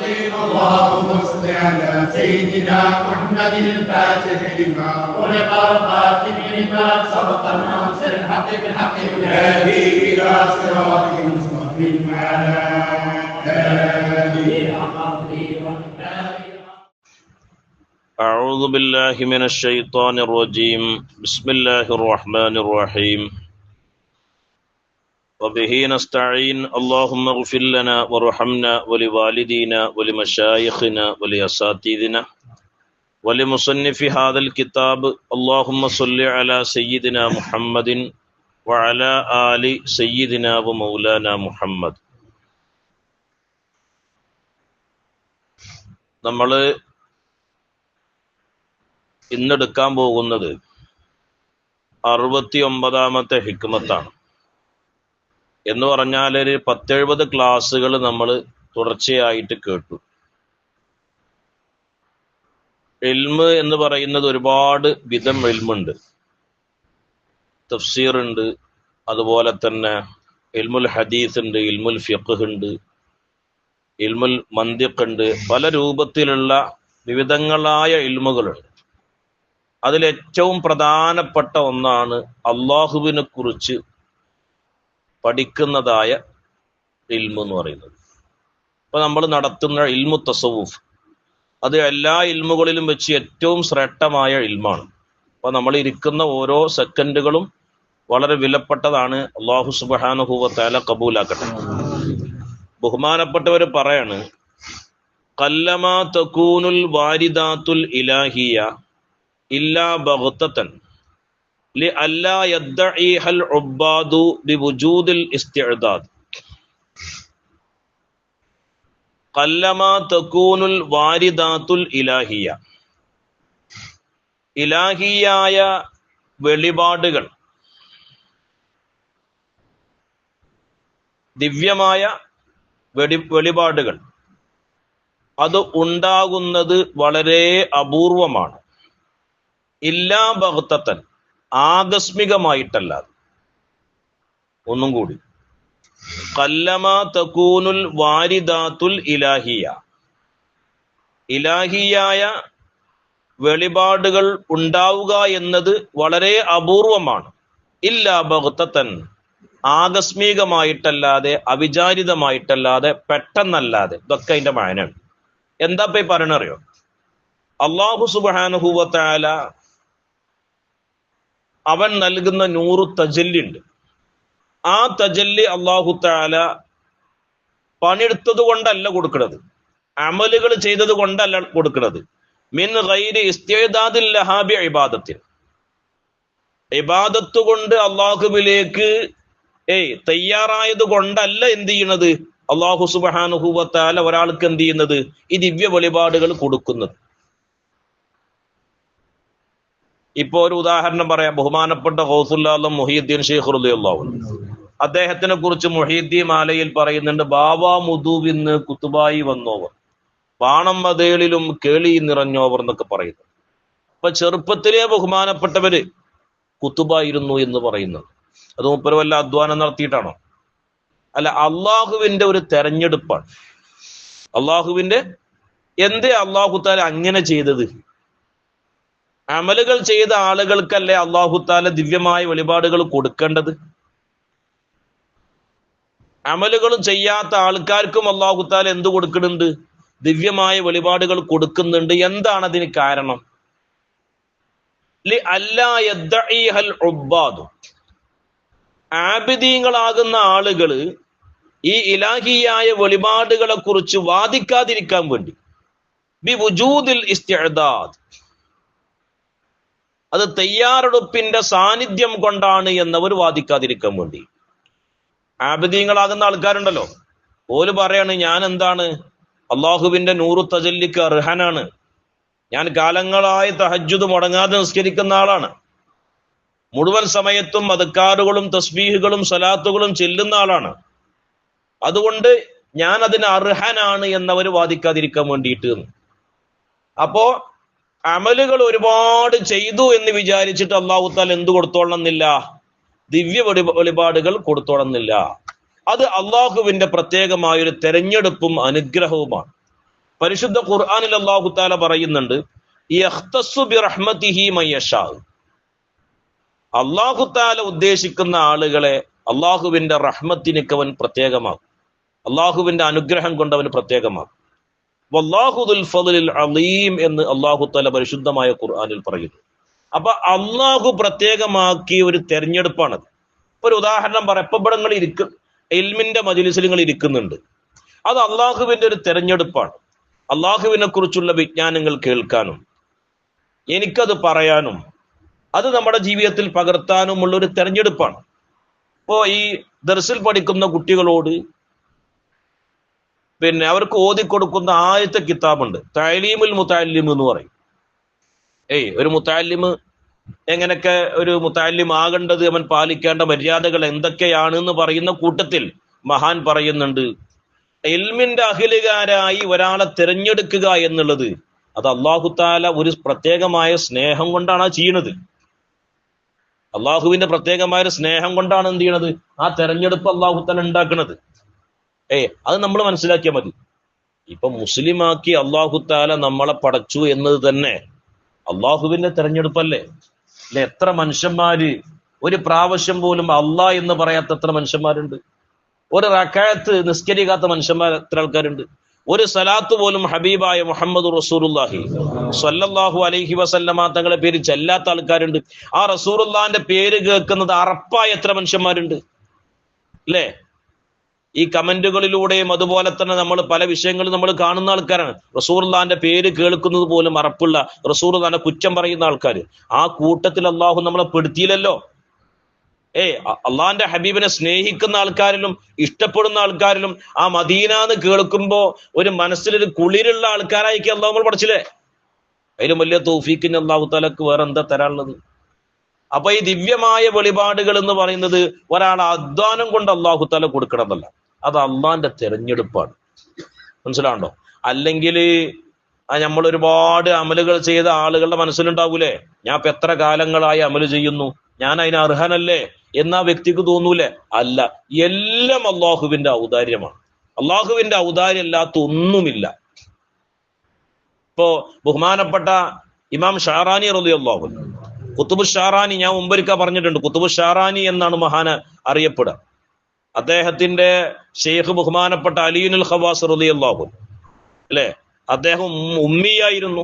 اللهم صل على سيدنا محمد الفاتح لما خلق الخاتم لما سبق الناصر الحق بالحق والهادي إلى صراطك المستقيم وعلى آله أعوذ بالله من الشيطان الرجيم. بسم الله الرحمن الرحيم. وبه نستعين اللهم اغفر لنا وارحمنا ولوالدينا ولمشايخنا ولأساتذنا ولمصنف هذا الكتاب اللهم صل على سيدنا محمد وعلى آل سيدنا ومولانا محمد നമ്മൾ ഇന്നെടുക്കാൻ പോകുന്നത് അറുപത്തി ഒമ്പതാമത്തെ ഹിക്മത്താണ് എന്ന് പറഞ്ഞാൽ ഒരു പത്തെഴുപത് ക്ലാസ്സുകൾ നമ്മൾ തുടർച്ചയായിട്ട് കേട്ടു. എൽമ് എന്ന് പറയുന്നത് ഒരുപാട് വിധം എൽമുണ്ട്. തഫ്സീർ ഉണ്ട് അതുപോലെ തന്നെ ഇൽമുൽ ഹദീസ് ഉണ്ട് ഇൽമുൽ ഫിഖ് ഉണ്ട് ഇൽമുൽ മന്ദിഖ് ഉണ്ട്. പല രൂപത്തിലുള്ള വിവിധങ്ങളായ ഇൽമുകളുണ്ട് അതിലേറ്റവും പ്രധാനപ്പെട്ട ഒന്നാണ് അള്ളാഹുവിനെ കുറിച്ച് പഠിക്കുന്നതായ ഇൽമു എന്ന് പറയുന്നത്. അപ്പൊ നമ്മൾ നടത്തുന്ന ഇൽമു തസവൂഫ് അത് എല്ലാ ഇൽമുകളിലും വെച്ച് ഏറ്റവും ശ്രേഷ്ഠമായ ഇൽമാണ്. അപ്പൊ നമ്മൾ ഇരിക്കുന്ന ഓരോ സെക്കൻഡുകളും വളരെ വിലപ്പെട്ടതാണ്. അള്ളാഹു സുബാനുഹൂവത്താല കബൂലാക്കട്ടെ. ബഹുമാനപ്പെട്ടവർ പറയാണ് കല്ലമാ തക്കൂനുൽ വാരിദാത്തുൽ ഇലാഹിയ ഇല്ലാ ബഗ്തതൻ ഇലാഹിയ ഇലാഹിയായ വെളിപാടുകൾ. ദിവ്യമായ വെടി വെളിപാടുകൾ. അത് ഉണ്ടാകുന്നത് വളരെ അപൂർവമാണ്. ഇല്ലാ ബഹത്തത്തൻ. ആകസ്മികമായിട്ടല്ലാതെ. ഒന്നും കൂടി. കല്ലമ തക്കൂനുൽ വാരിദാത്തുൽ ഇലാഹിയ. ഇലാഹിയായ വെളിപാടുകൾ ഉണ്ടാവുക എന്നത് വളരെ അപൂർവമാണ്. ഇല്ല ഭക്തത്തൻ ആകസ്മികമായിട്ടല്ലാതെ അവിചാരിതമായിട്ടല്ലാതെ പെട്ടെന്നല്ലാതെ ഇതൊക്കെ അതിന്റെ മാനാണ്. എന്താ ഇപ്പൊ പറയണറിയോ അള്ളാഹു സുബാനുഹൂവത്താല അവൻ നൽകുന്ന നൂറ് തജല്ലി ഉണ്ട് ആ തജല്ലി അള്ളാഹു താല പണിയെടുത്തത് കൊണ്ടല്ല കൊടുക്കുന്നത് അമലുകൾ ചെയ്തത് കൊണ്ടല്ല കൊടുക്കുന്നത് മിൻ ഗൈരി ഇസ്തേദാദിൽ ലഹാബി ഇബാദത്തിൽ. ഇബാദത്ത് കൊണ്ട് അള്ളാഹുവിലേക്ക് ഏയ് തയ്യാറായത് കൊണ്ടല്ല എന്ത് ചെയ്യണത്? അള്ളാഹു സുബാനുഹൂവത്താല ഒരാൾക്ക് എന്ത് ചെയ്യുന്നത്? ഈ ദിവ്യ വെളിപാടുകൾ കൊടുക്കുന്നത്. ഇപ്പൊ ഒരു ഉദാഹരണം പറയാം. ബഹുമാനപ്പെട്ട ഹൗസുല്ലാലും മുഹീദ്ദീൻ ഷെയ്ഖ് റുദിയുള്ളാഹു അദ്ദേഹത്തിനെ കുറിച്ച് മുഹീദ്ദീൻ മാലയിൽ പറയുന്നുണ്ട് ബാബ മുദൂബിൻ കുത്തുബായി വന്നോവർ. പാണം മതേളിലും കേളി നിറഞ്ഞോവർ എന്നൊക്കെ പറയുന്നു. അപ്പൊ ചെറുപ്പത്തിലെ ബഹുമാനപ്പെട്ടവര് കുത്തുബായിരുന്നു എന്ന് പറയുന്നത്. അത് മുപ്പര് വല്ല അധ്വാനം നടത്തിയിട്ടാണോ? അല്ല അള്ളാഹുവിന്റെ ഒരു തെരഞ്ഞെടുപ്പാണ്. അള്ളാഹുവിന്റെ എന്തേ അള്ളാഹുത്താല അങ്ങനെ ചെയ്തത്? അമലുകൾ ചെയ്ത ആളുകൾക്കല്ലേ അള്ളാഹുത്താല ദിവ്യമായ വെളിപാടുകൾ കൊടുക്കേണ്ടത്? അമലുകൾ ചെയ്യാത്ത ആൾക്കാർക്കും അള്ളാഹുത്താല എന്ത് കൊടുക്കുന്നുണ്ട്? ദിവ്യമായ വെളിപാടുകൾ കൊടുക്കുന്നുണ്ട്. എന്താണ് അതിന് കാരണം? ആബിദീങ്ങളാകുന്ന ആളുകൾ ഈ ഇലാഹിയായ വെളിപാടുകളെ കുറിച്ച് വാദിക്കാതിരിക്കാൻ വേണ്ടി. ബി വുജൂദിൽ ഇസ്തിഅദാദ്. അത് തയ്യാറെടുപ്പിന്റെ സാന്നിധ്യം കൊണ്ടാണ് എന്നവർ വാദിക്കാതിരിക്കാൻ വേണ്ടി. ആബദീങ്ങളാകുന്ന ആൾക്കാരുണ്ടല്ലോ. ഓൽ പറയാണ് ഞാൻ എന്താണ്? അള്ളാഹുവിന്റെ നൂറു തജല്ലിക്ക് അർഹനാണ്. ഞാൻ കാലങ്ങളായി തഹജ്ജുദ് മുടങ്ങാതെ നിസ്കരിക്കുന്ന ആളാണ്. മുഴുവൻ സമയത്തും മതക്കാറുകളും തസ്ബീഹുകളും സലാത്തുകളും ചെല്ലുന്ന ആളാണ്. അതുകൊണ്ട് ഞാൻ അതിന് അർഹനാണ് എന്നവർ വാദിക്കാതിരിക്കാൻ വേണ്ടിയിട്ട്. അപ്പോ അമലുകൾ ഒരുപാട് ചെയ്തു എന്ന് വിചാരിച്ചിട്ട് അള്ളാഹു താൽ എന്ത് കൊടുത്തോളണമെന്നില്ല? ദിവ്യ വെളി വെളിപാടുകൾ കൊടുത്തോളണമെന്നില്ല. അത് അള്ളാഹുവിന്റെ പ്രത്യേകമായ ഒരു തെരഞ്ഞെടുപ്പും അനുഗ്രഹവുമാണ്. പരിശുദ്ധ ഖുർആാനിൽ അള്ളാഹു താല പറയുന്നുണ്ട് അള്ളാഹു താല ഉദ്ദേശിക്കുന്ന ആളുകളെ അള്ളാഹുവിന്റെ റഹ്മത്തിനൊക്കെ അവൻ പ്രത്യേകമാക്കും. അള്ളാഹുവിന്റെ അനുഗ്രഹം കൊണ്ട് അവന് പ്രത്യേകമാക്കും. അലീം എന്ന് അള്ളാഹു തല പരിശുദ്ധമായ ഖുർആാനിൽ പറയുന്നു. അപ്പൊ അള്ളാഹു പ്രത്യേകമാക്കിയ ഒരു തെരഞ്ഞെടുപ്പാണത്. ഇപ്പൊ ഒരു ഉദാഹരണം പറ ഇപ്പൊ ഇവിടെ നിങ്ങൾ ഇരിക്കും എൽമിന്റെ മജിലിസിൽ നിങ്ങൾ ഇരിക്കുന്നുണ്ട്. അത് അള്ളാഹുവിന്റെ ഒരു തെരഞ്ഞെടുപ്പാണ്. അള്ളാഹുവിനെ കുറിച്ചുള്ള വിജ്ഞാനങ്ങൾ കേൾക്കാനും എനിക്കത് പറയാനും അത് നമ്മുടെ ജീവിതത്തിൽ പകർത്താനുമുള്ള ഒരു തെരഞ്ഞെടുപ്പാണ്. ഇപ്പോ ഈ ദർസിൽ പഠിക്കുന്ന കുട്ടികളോട് പിന്നെ അവർക്ക് ഓതിക്കൊടുക്കുന്ന ആദ്യത്തെ കിതാബുണ്ട്. തലീമുൽ മുത്താലിം എന്ന് പറയും. ഏയ് ഒരു മുത്താലിം എങ്ങനെയൊക്കെ ഒരു മുത്താലിം ആകേണ്ടത് അവൻ പാലിക്കേണ്ട മര്യാദകൾ എന്തൊക്കെയാണ് എന്ന് പറയുന്ന കൂട്ടത്തിൽ മഹാൻ പറയുന്നുണ്ട് എൽമിന്റെ അഖിലുകാരായി ഒരാളെ തിരഞ്ഞെടുക്കുക എന്നുള്ളത് അത് അള്ളാഹു താല ഒരു പ്രത്യേകമായ സ്നേഹം കൊണ്ടാണ് ആ ചെയ്യണത്. അള്ളാഹുവിന്റെ പ്രത്യേകമായ സ്നേഹം കൊണ്ടാണ് എന്ത് ചെയ്യണത്? ആ തെരഞ്ഞെടുപ്പ് അള്ളാഹു താല ഉണ്ടാക്കുന്നത് ഏ അത് നമ്മൾ മനസ്സിലാക്കിയാൽ മതി. ഇപ്പൊ മുസ്ലിമാക്കി അള്ളാഹു താല നമ്മളെ പടച്ചു എന്നത് തന്നെ അള്ളാഹുവിന്റെ തെരഞ്ഞെടുപ്പല്ലേ? അല്ലെ എത്ര മനുഷ്യന്മാര് ഒരു പ്രാവശ്യം പോലും അള്ളാ എന്ന് പറയാത്ത എത്ര മനുഷ്യന്മാരുണ്ട്. ഒരു റക്കായത്ത് നിസ്കരിക്കാത്ത മനുഷ്യന്മാർ എത്ര ആൾക്കാരുണ്ട്? ഒരു സലാത്ത് പോലും ഹബീബായ മുഹമ്മദ് റസൂറുല്ലാഹി സല്ലല്ലാഹു അലൈഹി വസല്ലമ തങ്ങളെ പേര് ചെല്ലാത്ത ആൾക്കാരുണ്ട്. ആ റസൂറുല്ലാന്റെ പേര് കേൾക്കുന്നത് അറപ്പായ എത്ര മനുഷ്യന്മാരുണ്ട്? അല്ലേ? ഈ കമന്റുകളിലൂടെയും അതുപോലെ തന്നെ നമ്മൾ പല വിഷയങ്ങളും നമ്മൾ കാണുന്ന ആൾക്കാരാണ്. റസൂർലാന്റെ പേര് കേൾക്കുന്നത് പോലും അറപ്പുള്ള റസൂർലാന്റെ കുറ്റം പറയുന്ന ആൾക്കാർ ആ കൂട്ടത്തിൽ അള്ളാഹു നമ്മളെ പെടുത്തിയില്ലല്ലോ. ഏ അള്ളാന്റെ ഹബീബിനെ സ്നേഹിക്കുന്ന ആൾക്കാരിലും ഇഷ്ടപ്പെടുന്ന ആൾക്കാരിലും ആ മദീന എന്ന് കേൾക്കുമ്പോ ഒരു മനസ്സിലൊരു കുളിരുള്ള ആൾക്കാരായിരിക്കും അള്ളാഹു നമ്മൾ പഠിച്ചില്ലേ? അതിലും വലിയ തോഫീക്കിന് അള്ളാഹു തലക്ക് വേറെ എന്താ തരാനുള്ളത്? അപ്പൊ ഈ ദിവ്യമായ വെളിപാടുകൾ എന്ന് പറയുന്നത് ഒരാൾ അധ്വാനം കൊണ്ട് അള്ളാഹു തല കൊടുക്കണമെന്നല്ല അത് അള്ളാന്റെ തിരഞ്ഞെടുപ്പാണ്. മനസ്സിലാണ്ടോ അല്ലെങ്കിൽ നമ്മൾ ഒരുപാട് അമലുകൾ ചെയ്ത ആളുകളുടെ മനസ്സിലുണ്ടാവൂലേ? ഞാൻ ഇപ്പൊ എത്ര കാലങ്ങളായി അമൽ ചെയ്യുന്നു? ഞാൻ അതിന് അർഹനല്ലേ? ആ വ്യക്തിക്ക് തോന്നൂലേ? അല്ല. എല്ലാം അള്ളാഹുവിന്റെ ഔദാര്യമാണ്. അള്ളാഹുവിന്റെ ഔദാര്യം അല്ലാത്ത ഒന്നുമില്ല. ഇപ്പോ ബഹുമാനപ്പെട്ട ഇമാം ഷാറാനി റലി അള്ളാഹു കുത്തുബ് ഷാറാനി ഞാൻ മുമ്പൊരിക്ക പറഞ്ഞിട്ടുണ്ട്. കുത്തുബ് ഷാറാനി എന്നാണ് മഹാന് അറിയപ്പെടുക. അദ്ദേഹത്തിന്റെ ഷെയ്ഖ് ബഹുമാനപ്പെട്ട അലീനുൽ ഖവാസ് റതി അള്ളാഹു അല്ലെ? അദ്ദേഹം ഉമ്മിയായിരുന്നു.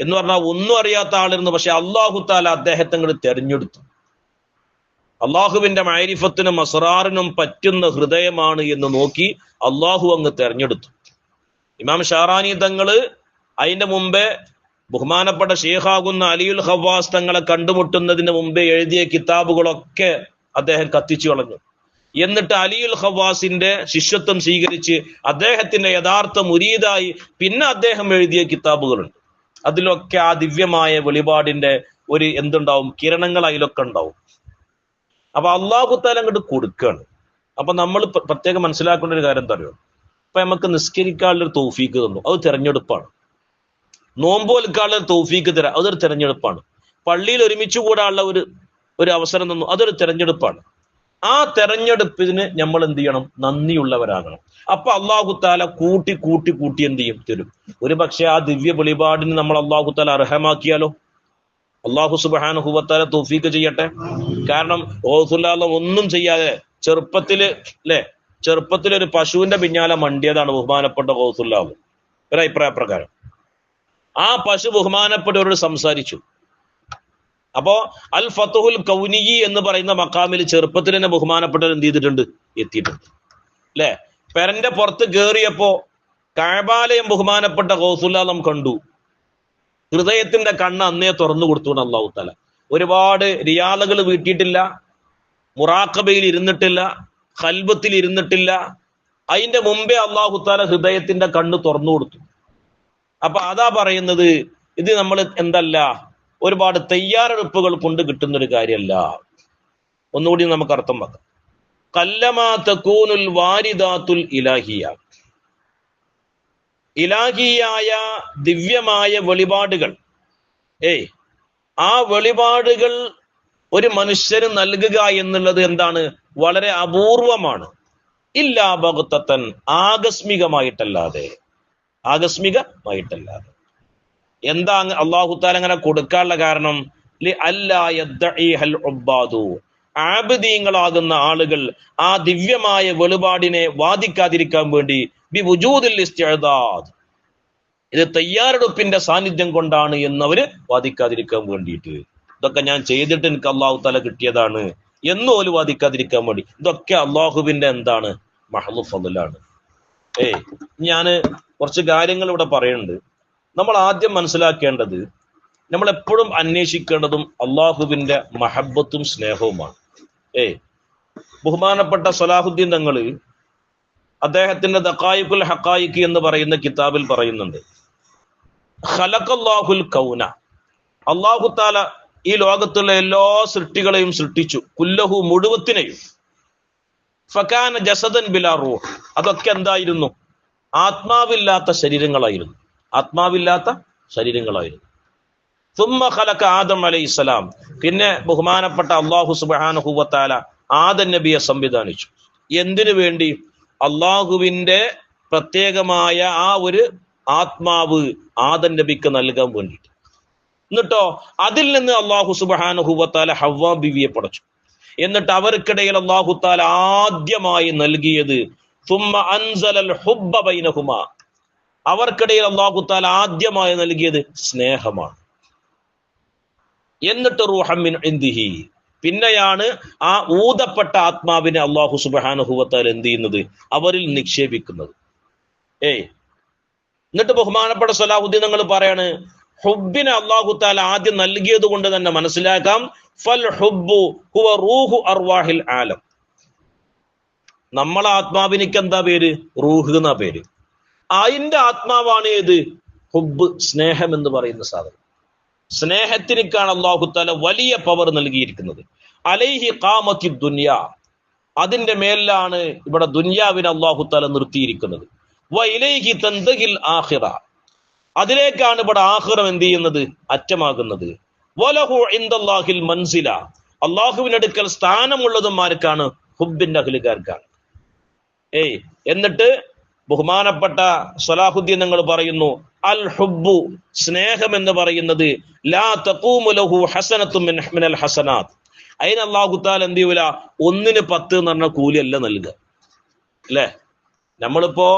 എന്ന് പറഞ്ഞാൽ ഒന്നും അറിയാത്ത ആളിരുന്നു. പക്ഷെ അള്ളാഹു താല അദ്ദേഹത്തെ അങ്ങോട്ട് തെരഞ്ഞെടുത്തു. അള്ളാഹുവിന്റെ മൈരിഫത്തിനും അസറാറിനും പറ്റുന്ന ഹൃദയമാണ് എന്ന് നോക്കി അള്ളാഹു അങ്ങ് തെരഞ്ഞെടുത്തു. ഇമാം ഷാറാനി തങ്ങൾ അതിന്റെ മുമ്പേ ബഹുമാനപ്പെട്ട ഷെയ്ഖാകുന്ന അലിയുൽ ഹവാസ് തങ്ങളെ കണ്ടുമുട്ടുന്നതിന് മുമ്പേ എഴുതിയ കിതാബുകളൊക്കെ അദ്ദേഹം കത്തിച്ചു കളഞ്ഞു. എന്നിട്ട് അലിയുൽ ഹവാസിന്റെ ശിഷ്യത്വം സ്വീകരിച്ച് അദ്ദേഹത്തിന്റെ യഥാർത്ഥ മുരീതായി പിന്നെ അദ്ദേഹം എഴുതിയ കിതാബുകളുണ്ട്. അതിലൊക്കെ ആ ദിവ്യമായ വെളിപാടിന്റെ ഒരു എന്തുണ്ടാവും? കിരണങ്ങൾ അതിലൊക്കെ ഉണ്ടാവും. അപ്പൊ അള്ളാഹുത്താല അങ്ങോട്ട് കൊടുക്കുകയാണ് അപ്പൊ നമ്മൾ പ്രത്യേകം മനസ്സിലാക്കേണ്ട ഒരു കാര്യം എന്താ അറിയോ? ഇപ്പൊ നമുക്ക് നിസ്കരിക്കാനുള്ള ഒരു തോഫീക്ക് തന്നു. അത് തിരഞ്ഞെടുപ്പാണ്. നോമ്പോൽക്കാനുള്ള തൗഫീക്ക് തരാം. അതൊരു തിരഞ്ഞെടുപ്പാണ്. പള്ളിയിൽ ഒരുമിച്ച് കൂടാനുള്ള ഒരു ഒരു അവസരം തന്നു. അതൊരു തെരഞ്ഞെടുപ്പാണ്. ആ തെരഞ്ഞെടുപ്പിന് നമ്മൾ എന്ത് ചെയ്യണം? നന്ദിയുള്ളവരാകണം. അപ്പൊ അള്ളാഹു താല കൂട്ടി കൂട്ടി കൂട്ടി എന്ത് ചെയ്യും? തരും. ഒരു പക്ഷെ ആ ദിവ്യ വെളിപാടിന് നമ്മൾ അള്ളാഹു താല അർഹമാക്കിയാലോ? അള്ളാഹു സുബാനുഹുവത്താല തോഫീക്ക് ചെയ്യട്ടെ. കാരണം ഓസുല്ലാ ഒന്നും ചെയ്യാതെ ചെറുപ്പത്തിൽ അല്ലെ ചെറുപ്പത്തിൽ ഒരു പശുവിന്റെ പിന്നാലെ മണ്ടിയതാണ് ബഹുമാനപ്പെട്ട ഗൗസുല്ലാവ് ഒരു അഭിപ്രായ പ്രകാരം. ആ പശു ബഹുമാനപ്പെട്ടവരോട് സംസാരിച്ചു. അപ്പോ അൽ ഫത്തുഹുൽ കൗനിയി എന്ന് പറയുന്ന മക്കാമിൽ ചെറുപ്പത്തിൽ തന്നെ ബഹുമാനപ്പെട്ടവർ എന്ത് ചെയ്തിട്ടുണ്ട്? എത്തിയിട്ടുണ്ട്. അല്ലെ? പെരന്റെ പുറത്ത് കയറിയപ്പോ കഴബാലയം ബഹുമാനപ്പെട്ട ഗൗസുല്ലാം കണ്ടു. ഹൃദയത്തിന്റെ കണ്ണ് അന്നേ തുറന്നു കൊടുത്തു അള്ളാഹു തല ഒരുപാട് റിയാദകൾ വീട്ടിയിട്ടില്ല മുറാഖബയിൽ ഇരുന്നിട്ടില്ല ഹൽബത്തിൽ ഇരുന്നിട്ടില്ല. അതിന്റെ മുമ്പേ അള്ളാഹു താല ഹൃദയത്തിന്റെ കണ്ണ് തുറന്നു കൊടുത്തു. അപ്പൊ അതാ പറയുന്നത് ഇത് നമ്മൾ എന്തല്ല ഒരുപാട് തയ്യാറെടുപ്പുകൾ കൊണ്ട് കിട്ടുന്ന ഒരു കാര്യമല്ല. ഒന്നുകൂടി നമുക്ക് അർത്ഥം വെക്കാം. കല്ലമാ വാരിദാത്തുൽ ഇലാഹിയ. ഇലാഹിയായ ദിവ്യമായ വെളിപാടുകൾ. ഏയ് ആ വെളിപാടുകൾ ഒരു മനുഷ്യന് നൽകുക എന്നുള്ളത് എന്താണ്? വളരെ അപൂർവമാണ്. ഇല്ലാ ഭഗത്തൻ ആകസ്മികമായിട്ടല്ലാതെ. ആകസ്മികമായിട്ടല്ലാതെ. എന്താ അങ്ങ് അള്ളാഹു താല അങ്ങനെ കൊടുക്കാനുള്ള കാരണം? ആബിദീങ്ങളാകുന്ന ആളുകൾ ആ ദിവ്യമായ വെളിപാടിനെ വാദിക്കാതിരിക്കാൻ വേണ്ടി ഇത് തയ്യാറെടുപ്പിന്റെ സാന്നിധ്യം കൊണ്ടാണ് എന്നവര് വാദിക്കാതിരിക്കാൻ വേണ്ടിയിട്ട്. ഇതൊക്കെ ഞാൻ ചെയ്തിട്ട് എനിക്ക് അള്ളാഹു തല കിട്ടിയതാണ് എന്ന് പോലും വാദിക്കാതിരിക്കാൻ വേണ്ടി. ഇതൊക്കെ അള്ളാഹുവിന്റെ എന്താണ്? മഹലു ഫضലാണ് ഏയ് ഞാൻ കുറച്ച് കാര്യങ്ങൾ ഇവിടെ പറയുന്നുണ്ട് നമ്മൾ ആദ്യം മനസ്സിലാക്കേണ്ടത് നമ്മൾ എപ്പോഴും അന്വേഷിക്കേണ്ടതും അള്ളാഹുവിന്റെ മഹബത്തും സ്നേഹവുമാണ്. ഏ ബഹുമാനപ്പെട്ട സലാഹുദ്ദീൻ തങ്ങൾ അദ്ദേഹത്തിന്റെ ദക്കായിക്കുൽ ഹക്കായിക്ക് എന്ന് പറയുന്ന കിതാബിൽ പറയുന്നുണ്ട്. ഖലഖല്ലാഹുൽ കൗന. അള്ളാഹു താല ഈ ലോകത്തുള്ള എല്ലാ സൃഷ്ടികളെയും സൃഷ്ടിച്ചു. കുല്ലഹു മുഴുവത്തിനെയും. ഫക്കാന ജസദൻ ബിലാ റൂഹ്. അതൊക്കെ എന്തായിരുന്നു? ആത്മാവില്ലാത്ത ശരീരങ്ങളായിരുന്നു. ആത്മാവില്ലാത്ത ശരീരങ്ങളായിരുന്നു. തുമ്മ ഖലക്ക ആദം അലൈഹിസ്സലാം പിന്നെ ബഹുമാനപ്പെട്ട അള്ളാഹു സുബാനഹുവത്താല ആദൻ നബിയെ സംവിധാനിച്ചു. എന്തിനു വേണ്ടി? അള്ളാഹുവിന്റെ പ്രത്യേകമായ ആ ഒരു ആത്മാവ് ആദൻ നബിക്ക് നൽകാൻ വേണ്ടിയിട്ട്. എന്നിട്ടോ അതിൽ നിന്ന് അള്ളാഹു സുബാനഹുവത്താല ഹവ്വാ ബിവിയെ പടച്ചു. എന്നിട്ട് അവർക്കിടയിൽ അള്ളാഹു താല ആദ്യമായി നൽകിയത് അവർക്കിടയിൽ അള്ളാഹു താല ആദ്യമായി നൽകിയത് സ്നേഹമാണ്. എന്നിട്ട് റൂഹമ്മിൻ ഇന്ദിഹി പിന്നെയാണ് ആ ഊതപ്പെട്ട ആത്മാവിനെ അള്ളാഹു സുബാനുഹുവത്താൽ എന്ത് ചെയ്യുന്നത്? അവരിൽ നിക്ഷേപിക്കുന്നത്. ഏയ്. എന്നിട്ട് ബഹുമാനപ്പെട്ട സലാഹുദ്ദീൻ നിങ്ങൾ പറയാണ് ഹുബിനെ അള്ളാഹു താല ആദ്യം നൽകിയത് കൊണ്ട് തന്നെ മനസ്സിലാക്കാം. ഫൽ ഹുബു ഹുവ റൂഹു അർവാഹിൽ ആലം. നമ്മളെ ആത്മാവിനിക്ക് എന്താ പേര്? റൂഹ് എന്നാ പേര്. അതിന്റെ ആത്മാവാണ് ഏത്? ഹുബ് സ്നേഹം എന്ന് പറയുന്ന സാധനം. സ്നേഹത്തിനേക്കാണ് അള്ളാഹു താല വലിയ പവർ നൽകിയിരിക്കുന്നത്. അലൈഹി കാമത്തി ദുന്യ. അതിന്റെ മേലിലാണ് ഇവിടെ ദുന്യാവിനെ അള്ളാഹു താല നിർത്തിയിരിക്കുന്നത്. ഇലൈഹി ആഹിറ അതിലേക്കാണ് ഇവിടെ ആഹിറം എന്ത് ചെയ്യുന്നത്? അറ്റമാകുന്നത്. വലഹു ഇന്ദാഹിൽ മൻസില. അള്ളാഹുവിനടുക്കൽ സ്ഥാനമുള്ളതും ആർക്കാണ്? ഹുബിന്റെ അഖിലുകാർക്കാണ്. ഏയ് എന്നിട്ട് ബഹുമാനപ്പെട്ട സലാഹുദ്ദീൻ നിങ്ങൾ പറയുന്നു അൽ ഹുബു സ്നേഹം എന്ന് പറയുന്നത് ലാ ഹസനത്തും മിനൽ ഹസനാത്ത് അതിന് അള്ളാഹുത്താൽ എന്ത് ചെയ്യൂല? ഒന്നിന് പത്ത് എന്ന് പറഞ്ഞ കൂലിയല്ല നൽകുക അല്ലേ? നമ്മളിപ്പോ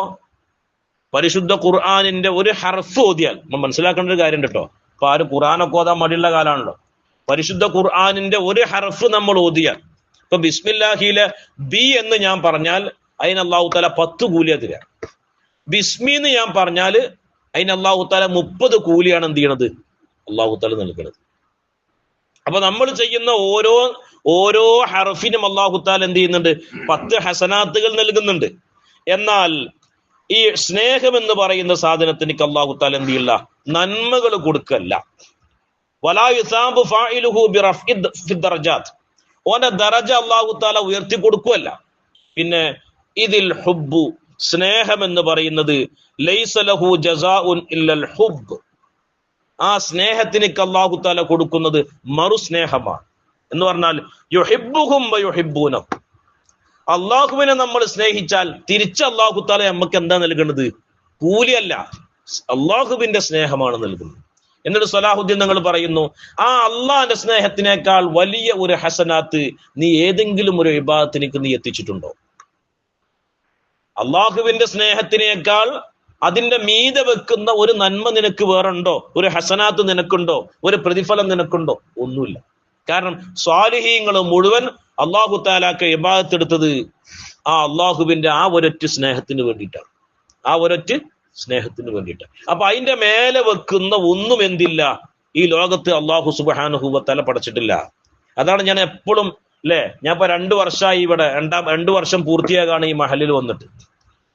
പരിശുദ്ധ ഖുർആാനിന്റെ ഒരു ഹർഫ് ഓതിയാൽ നമ്മൾ മനസ്സിലാക്കേണ്ട ഒരു കാര്യം കേട്ടോ ഇപ്പൊ ആരും ഖുർആാനൊക്കെ ഓതാൻ മടിയുള്ള കാലാണല്ലോ. പരിശുദ്ധ ഖുർആാനിന്റെ ഒരു ഹർഫ് നമ്മൾ ഓതിയാൽ ഇപ്പൊ ബിസ്മില്ലാഹിയിലെ ബി എന്ന് ഞാൻ പറഞ്ഞാൽ അതിന് അള്ളാഹു താല പത്ത് കൂലിയാ തരാ. ബിസ്മി എന്ന് ഞാൻ പറഞ്ഞാൽ അതിന് അള്ളാഹു താല മുപ്പത് കൂലിയാണ് എന്ത് ചെയ്യണത്? അള്ളാഹു താല നൽകണത്. അപ്പൊ നമ്മൾ ചെയ്യുന്ന ഓരോ ഓരോ ഹർഫിനും അള്ളാഹു താല എന്ത് ചെയ്യുന്നുണ്ട്? പത്ത് ഹസനാത്തുകൾ നൽകുന്നുണ്ട്. എന്നാൽ ഈ സ്നേഹം എന്ന് പറയുന്ന സാധനത്തിന് അള്ളാഹു താല എന്ത് ചെയ്യില്ല? നന്മകൾ കൊടുക്കല്ല. ഓന്റെ ദറജ അള്ളാഹു താല ഉയർത്തി കൊടുക്കുമല്ല പിന്നെ ഇതിൽ ഹുബ്ബു സ്നേഹം എന്ന് പറയുന്നത് ലൈസലഹു ജസാഉൻ ആ സ്നേഹത്തിന് അള്ളാഹു താല കൊടുക്കുന്നത് മറു സ്നേഹമാണ് എന്ന് പറഞ്ഞാൽ യുഹിബുഹും അള്ളാഹുവിനെ നമ്മൾ സ്നേഹിച്ചാൽ തിരിച്ച് അള്ളാഹു താല നമുക്ക് എന്താ നൽകുന്നത് കൂലിയല്ല. അള്ളാഹുവിന്റെ സ്നേഹമാണ് നൽകുന്നത്. എന്നിട്ട് സലാഹുദ്ദീൻ നിങ്ങൾ പറയുന്നു ആ അള്ളാഹിന്റെ സ്നേഹത്തിനേക്കാൾ വലിയ ഒരു ഹസനാത്ത് നീ ഏതെങ്കിലും ഒരു വിഭാഗത്തിലേക്ക് നീ എത്തിച്ചിട്ടുണ്ടോ? അള്ളാഹുവിന്റെ സ്നേഹത്തിനേക്കാൾ അതിന്റെ മീതെ വെക്കുന്ന ഒരു നന്മ നിനക്ക് വേറുണ്ടോ? ഒരു ഹസനാത്ത് നിനക്കുണ്ടോ? ഒരു പ്രതിഫലം നിനക്കുണ്ടോ? ഒന്നുമില്ല. കാരണം സ്വാലിഹീങ്ങൾ മുഴുവൻ അള്ളാഹു താലാക്ക് ഇബാദത്തെടുത്തത് ആ അള്ളാഹുവിന്റെ ആ ഒരൊറ്റ സ്നേഹത്തിന് വേണ്ടിയിട്ടാണ്. ആ ഒരൊറ്റ സ്നേഹത്തിന് വേണ്ടിയിട്ടാണ്. അപ്പൊ അതിന്റെ മേലെ വെക്കുന്ന ഒന്നും എന്തില്ല? ഈ ലോകത്ത് അള്ളാഹു സുബാനുഹുവ തല പടച്ചിട്ടില്ല അതാണ് ഞാൻ എപ്പോഴും അല്ലെ ഞാൻ ഇപ്പൊ രണ്ടു വർഷമായി ഇവിടെ രണ്ടാം രണ്ടു വർഷം പൂർത്തിയാകാണ് ഈ മഹലിൽ വന്നിട്ട്.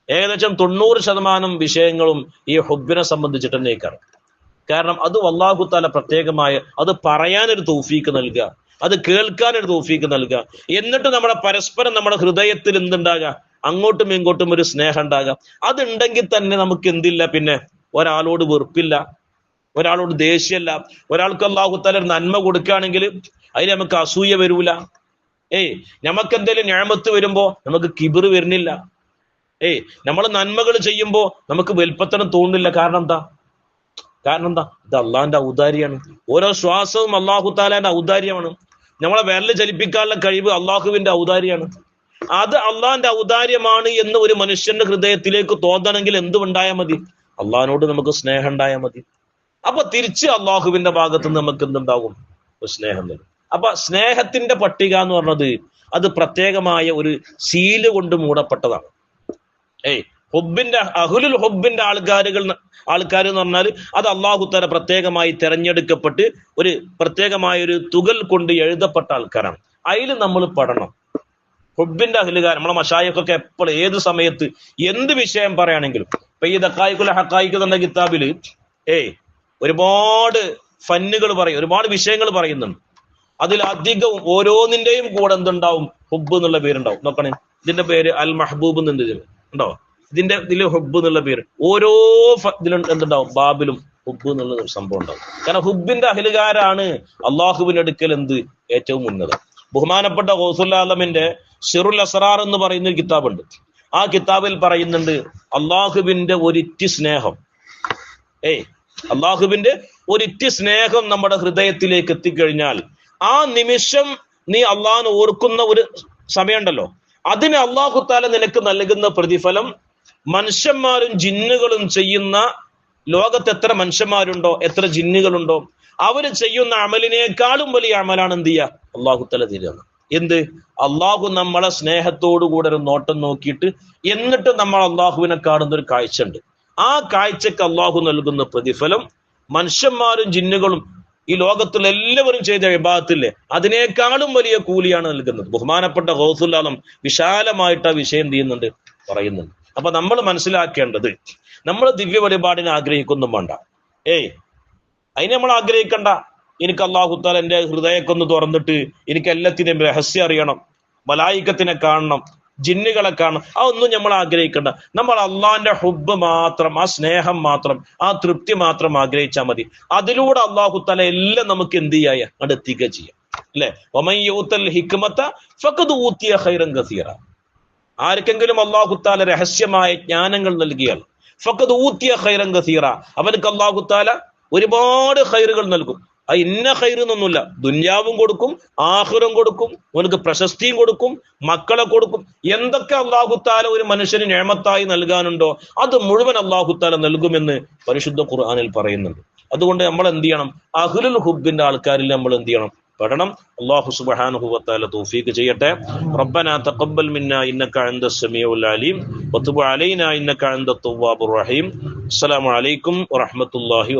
ഏകദേശം തൊണ്ണൂറ് ശതമാനം വിഷയങ്ങളും ഈ ഹുബിനെ സംബന്ധിച്ചിട്ട് തന്നെയാണ് കാരണം അത് വല്ലാഹു താല പ്രത്യേകമായ അത് പറയാനൊരു തൗഫീക്ക് നൽകുക അത് കേൾക്കാനൊരു തൗഫീക്ക് നൽകുക എന്നിട്ട് നമ്മുടെ പരസ്പരം നമ്മുടെ ഹൃദയത്തിൽ എന്തുണ്ടാകുക അങ്ങോട്ടും ഇങ്ങോട്ടും ഒരു സ്നേഹം ഉണ്ടാകുക അതുണ്ടെങ്കിൽ തന്നെ നമുക്ക് എന്തില്ല പിന്നെ? ഒരാളോട് വെറുപ്പില്ല. ഒരാളോട് ദേഷ്യമല്ല ഒരാൾക്ക് അള്ളാഹു താല ഒരു നന്മ കൊടുക്കുകയാണെങ്കിൽ അതിന് നമുക്ക് അസൂയ വരൂല. ഏയ് നമുക്ക് എന്തെങ്കിലും ഞാമത്ത് വരുമ്പോ നമുക്ക് കിബിറ് വരുന്നില്ല. ഏയ് നമ്മൾ നന്മകൾ ചെയ്യുമ്പോ നമുക്ക് വെൽപ്പത്തനം തോന്നുന്നില്ല. കാരണം എന്താ? കാരണം എന്താ? ഇത് അള്ളാഹിന്റെ ഔദാര്യമാണ്. ഓരോ ശ്വാസവും അള്ളാഹു താലാന്റെ ഔദാര്യമാണ്. നമ്മളെ വിരൽ ചലിപ്പിക്കാനുള്ള കഴിവ് അള്ളാഹുവിന്റെ ഔദാര്യമാണ്. അത് അള്ളാഹിന്റെ ഔദാര്യമാണ് എന്ന് ഒരു മനുഷ്യന്റെ ഹൃദയത്തിലേക്ക് തോന്നണമെങ്കിൽ എന്തുണ്ടായാൽ മതി? അള്ളാഹിനോട് നമുക്ക് സ്നേഹം ഉണ്ടായാൽ മതി. അപ്പൊ തിരിച്ച് അള്ളാഹുവിന്റെ ഭാഗത്ത് നമുക്ക് എന്തുണ്ടാകും? സ്നേഹം തരും അപ്പൊ സ്നേഹത്തിന്റെ പട്ടിക എന്ന് പറഞ്ഞത് അത് പ്രത്യേകമായ ഒരു സീൽ കൊണ്ട് മൂടപ്പെട്ടതാണ്. ഏയ് ഹൊബിന്റെ അഹുലുൽ ഹൊബിന്റെ ആൾക്കാരുകൾ ആൾക്കാർ എന്ന് പറഞ്ഞാൽ അത് അള്ളാഹുത്തര പ്രത്യേകമായി തിരഞ്ഞെടുക്കപ്പെട്ട് ഒരു പ്രത്യേകമായ ഒരു തുകൽ കൊണ്ട് എഴുതപ്പെട്ട ആൾക്കാരാണ്. അതിൽ നമ്മൾ പഠനം. ഹുബിന്റെ അഹലുകാർ നമ്മളെ മഷായക്കൊക്കെ എപ്പോഴും ഏത് സമയത്ത് എന്ത് വിഷയം പറയുകയാണെങ്കിലും ഇപ്പൊ ഈ ദക്കായിക്കുല ഹക്കായിക്ക് എന്ന കിതാബിൽ ഏയ് ഒരുപാട് ഫന്നുകൾ പറയും ഒരുപാട് വിഷയങ്ങൾ പറയുന്നുണ്ട്. അതിൽ അധികവും ഓരോന്നിന്റെയും കൂടെ എന്തുണ്ടാവും? ഹുബ് എന്നുള്ള പേരുണ്ടാവും. നോക്കണേ. ഇതിന്റെ പേര് അൽ മഹബൂബ് എന്നുണ്ട് ഇതിൽ ഉണ്ടോ? ഇതിന്റെ ഇതിൽ ഹുബ് എന്നുള്ള പേര്. ഓരോ ഇതിലും എന്തുണ്ടാവും? ബാബിലും ഹുബ് എന്നുള്ള ഒരു സംഭവം ഉണ്ടാവും. കാരണം ഹുബിന്റെ അഹിലുകാരാണ് അള്ളാഹുവിന്റെ അടുക്കൽ എന്ത്? ഏറ്റവും ഉന്നതം ബഹുമാനപ്പെട്ട ഹോസുല്ലാലമിന്റെ ഷിറുൽ അസറാർ എന്ന് പറയുന്ന ഒരു കിതാബുണ്ട്. ആ കിതാബിൽ പറയുന്നുണ്ട് അള്ളാഹുവിന്റെ ഒരിറ്റി സ്നേഹം. ഏയ് അള്ളാഹുവിന്റെ ഒരിറ്റി സ്നേഹം നമ്മുടെ ഹൃദയത്തിലേക്ക് എത്തിക്കഴിഞ്ഞാൽ ആ നിമിഷം നീ അള്ളാഹ് ഓർക്കുന്ന ഒരു സമയമുണ്ടല്ലോ. അതിന് അള്ളാഹു താല നിനക്ക് നൽകുന്ന പ്രതിഫലം മനുഷ്യന്മാരും ജിന്നുകളും ചെയ്യുന്ന ലോകത്ത് എത്ര മനുഷ്യന്മാരുണ്ടോ എത്ര ജിന്നുകളുണ്ടോ അവർ ചെയ്യുന്ന അമലിനേക്കാളും വലിയ അമലാണ് എന്ത് ചെയ്യുക? അള്ളാഹു തല തരുന്നത് എന്ത്? അള്ളാഹു നമ്മളെ സ്നേഹത്തോടു കൂടെ ഒരു നോട്ടം നോക്കിയിട്ട് എന്നിട്ട് നമ്മൾ അള്ളാഹുവിനെ കാണുന്ന ഒരു കാഴ്ച ഉണ്ട് ആ കാഴ്ചക്ക് അള്ളാഹു നൽകുന്ന പ്രതിഫലം മനുഷ്യന്മാരും ജിന്നുകളും ഈ ലോകത്തുള്ള എല്ലാവരും ചെയ്ത വിഭാഗത്തില്ലേ അതിനേക്കാളും വലിയ കൂലിയാണ് നൽകുന്നത്. ബഹുമാനപ്പെട്ട ഹൗസുല്ലാലം വിശാലമായിട്ട് ആ വിഷയം ചെയ്യുന്നുണ്ട്? പറയുന്നുണ്ട്. അപ്പൊ നമ്മൾ മനസ്സിലാക്കേണ്ടത് നമ്മൾ ദിവ്യ വഴിപാടിനെ ആഗ്രഹിക്കൊന്നും വേണ്ട. ഏയ് അതിനെ നമ്മൾ ആഗ്രഹിക്കണ്ട. എനിക്ക് അള്ളാഹുത്താൽ എന്റെ ഹൃദയമൊക്കെ ഒന്ന് തുറന്നിട്ട് എനിക്ക് എല്ലാത്തിനെയും രഹസ്യം അറിയണം. മലായിക്കത്തിനെ കാണണം. ജിന്നുകളെ കാണും. അതൊന്നും നമ്മൾ ആഗ്രഹിക്കേണ്ട. നമ്മൾ അള്ളാഹിന്റെ ഹുബ് മാത്രം ആ സ്നേഹം മാത്രം ആ തൃപ്തി മാത്രം ആഗ്രഹിച്ചാൽ മതി. അതിലൂടെ അള്ളാഹു തല എല്ലാം നമുക്ക് എന്ത് ചെയ്യായ അവിടെ എത്തിക്കുക ചെയ്യാം. അല്ലെ? ഒമയ്യൂത്തൽ ഹിക്മത്ത ഫക്കത് ഊത്തിയ ഹൈറം ഗസീറ ആർക്കെങ്കിലും അള്ളാഹു താല രഹസ്യമായ ജ്ഞാനങ്ങൾ നൽകിയാൽ ഫക്കത് ഊത്തിയ ഹൈറം ഗസീറ അവനക്ക് അള്ളാഹു താല ഒരുപാട് ഹൈറുകൾ നൽകും. ആ ഇന്ന ഹൈറ് എന്നൊന്നുമില്ല. ദുന്യാവും കൊടുക്കും ആഹുരം കൊടുക്കും അവനക്ക് പ്രശസ്തിയും കൊടുക്കും മക്കളെ കൊടുക്കും. എന്തൊക്കെ അള്ളാഹുത്താല ഒരു മനുഷ്യന് ഞേമത്തായി നൽകാനുണ്ടോ അത് മുഴുവൻ അള്ളാഹുത്താല നൽകുമെന്ന് പരിശുദ്ധ ഖുർആാനിൽ പറയുന്നുണ്ട്. അതുകൊണ്ട് നമ്മൾ എന്ത് ചെയ്യണം? അഹുലുൽ ഹുബിന്റെ ആൾക്കാരിൽ നമ്മൾ എന്ത് ചെയ്യണം? പെടണം. അള്ളാഹു സുബ്ഹാനഹു വതആല തൗഫീഖ് ചെയ്യട്ടെ. റബ്ബന തഖബ്ബൽ മിന്നാ ഇന്നക സമീഉൽ അലീം. ഇന്നക റഹീം. അസ്സലാമു അലൈക്കും വറഹ്മത്തുള്ളാഹി